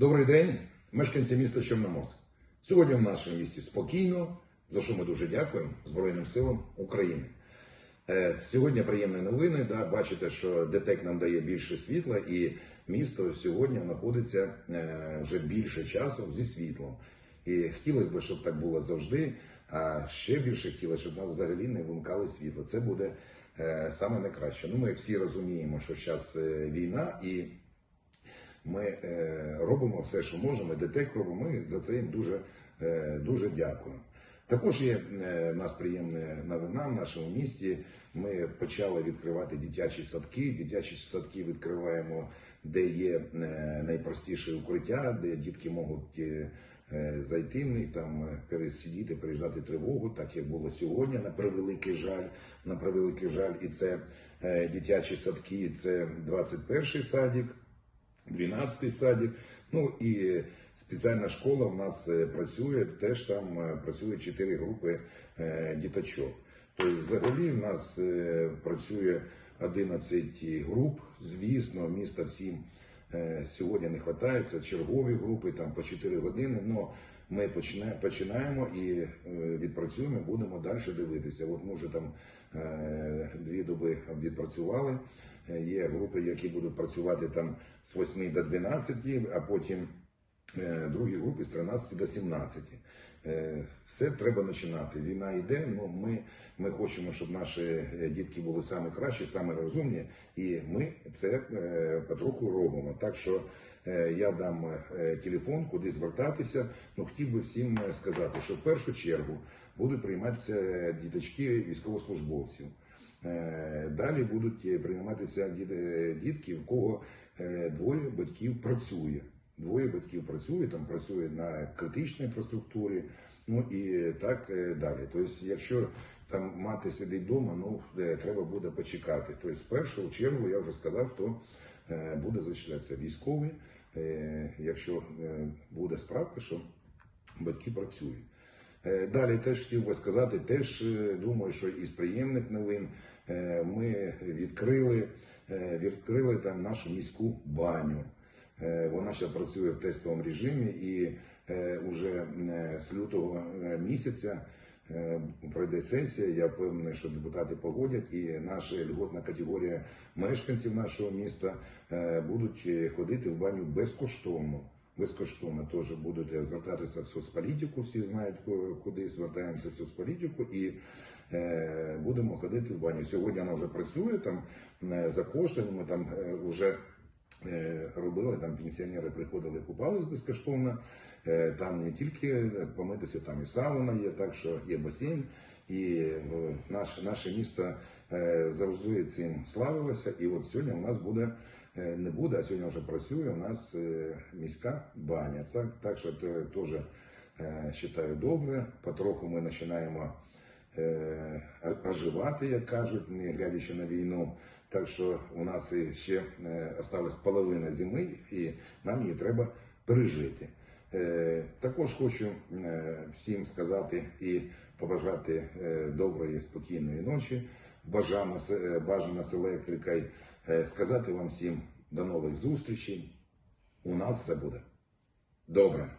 Добрий день, мешканці міста Чорноморськ. Сьогодні в нашому місті спокійно, за що ми дуже дякуємо Збройним силам України. Е, Сьогодні приємні новини. Да, бачите, що ДТЕК нам дає більше світла, і місто сьогодні знаходиться е, вже більше часу зі світлом. І хотілося б, щоб так було завжди. А ще більше хотілося, щоб нас взагалі не вимикали світло. Це буде е, саме найкраще. Ну, ми всі розуміємо, що зараз війна і ми е, робимо все, що можемо. ДТЕК робимо. Ми за це їм дуже, е, дуже дякуємо. Також є е, в нас приємна новина в нашому місті. Ми почали відкривати дитячі садки. Дитячі садки відкриваємо, де є найпростіше укриття, де дітки можуть зайти в них, там пересидіти, переждати тривогу, так як було сьогодні. На превеликий жаль, на превеликий жаль, і це дитячі садки, це 21-й садик. 12 садик. Ну і спеціальна школа в нас е, працює, теж там е, працює 4 групи е, діточок. Тобто, взагалі, в нас е, працює 11 груп. Звісно, міста всім е, сьогодні не вистачає. Це чергові групи, там по 4 години. Но ми починаємо і відпрацюємо, будемо далі дивитися. От ми вже там дві доби відпрацювали. Е, Є групи, які будуть працювати там з 8 до 12, а потім е, другі групи з 13 до 17. Е, Все треба починати. Війна йде. Ну ми, ми хочемо, щоб наші дітки були саме кращі, саме розумні, і ми це потроху робимо. Так що я дам телефон, куди звертатися. Ну хотів би всім сказати, що в першу чергу будуть прийматися діточки військовослужбовців. Далі будуть е, прийматися е, дітки, в кого е, двоє батьків працює. Двоє батьків працює, там працює на критичній інфраструктурі, ну і так далі. Тобто, якщо там мати сидить вдома, ну треба буде почекати. Тобто, в першу чергу я вже сказав, хто буде зачислятися військовий, якщо буде справка, що батьки працюють. Е, Далі теж хотів би сказати, теж е, думаю, що із приємних новин е, ми відкрили, відкрили там нашу міську баню. Вона ще працює в тестовому режимі і вже з лютого місяця пройде сесія. Я впевнений, що депутати погодять, і наша льготна категорія мешканців нашого міста будуть ходити в баню безкоштовно. Безкоштовно теж будуть звертатися в соцполітику. Всі знають, куди звертаємося в соцполітику, і е, будемо ходити в баню. Сьогодні вона вже працює там е, за кошти. Ми там е, вже е, робили. Там пенсіонери приходили, купались безкоштовно. Е, Там не тільки помитися, там і сауна є, так що є басейн. І е, наше, наше місто е, завжди цим славилося. І от сьогодні у нас буде е, не буде, а сьогодні вже працює у нас е, міська баня. Це так що те- теж е, вважаю добре. Потроху ми починаємо е, оживати, як кажуть, не глядячи на війну. Так що у нас ще е, осталась половина зими, і нам її треба пережити. Е, Також хочу е, всім сказати і побажати е, доброї, спокійної ночі. Е, бажано з електрикою. Е, Сказати вам всім до нових зустрічей. У нас все буде добре.